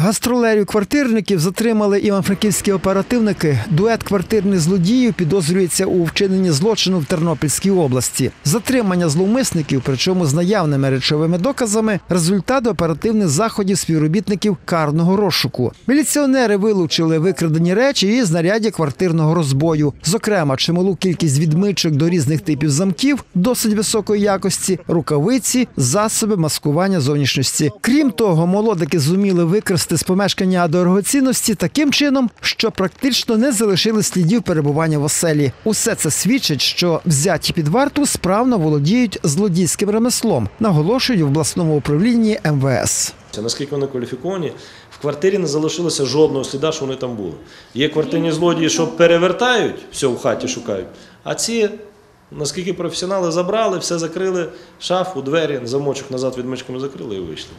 Гастролерів квартирників затримали івано-франківські оперативники. Дует квартирних злодіїв підозрюється у вчиненні злочину в Тернопільській області. Затримання зловмисників, причому з наявними речовими доказами, результат оперативних заходів співробітників карного розшуку. Міліціонери вилучили викрадені речі і знаряддя квартирного розбою. Зокрема, чималу кількість відмичок до різних типів замків досить високої якості, рукавиці, засоби маскування зовнішності. Крім того, молодики зуміли викрасти з помешкання дорогоцінності таким чином, що практично не залишили слідів перебування в оселі. Усе це свідчить, що взяті під варту справно володіють злодійським ремеслом, наголошують в обласному управлінні МВС. Наскільки вони кваліфіковані, в квартирі не залишилося жодного сліда, що вони там були. Є квартирні злодії, що перевертають, все в хаті шукають, а ці, наскільки професіонали забрали, все закрили, шафу, двері, замочок назад відмичками закрили і вийшли.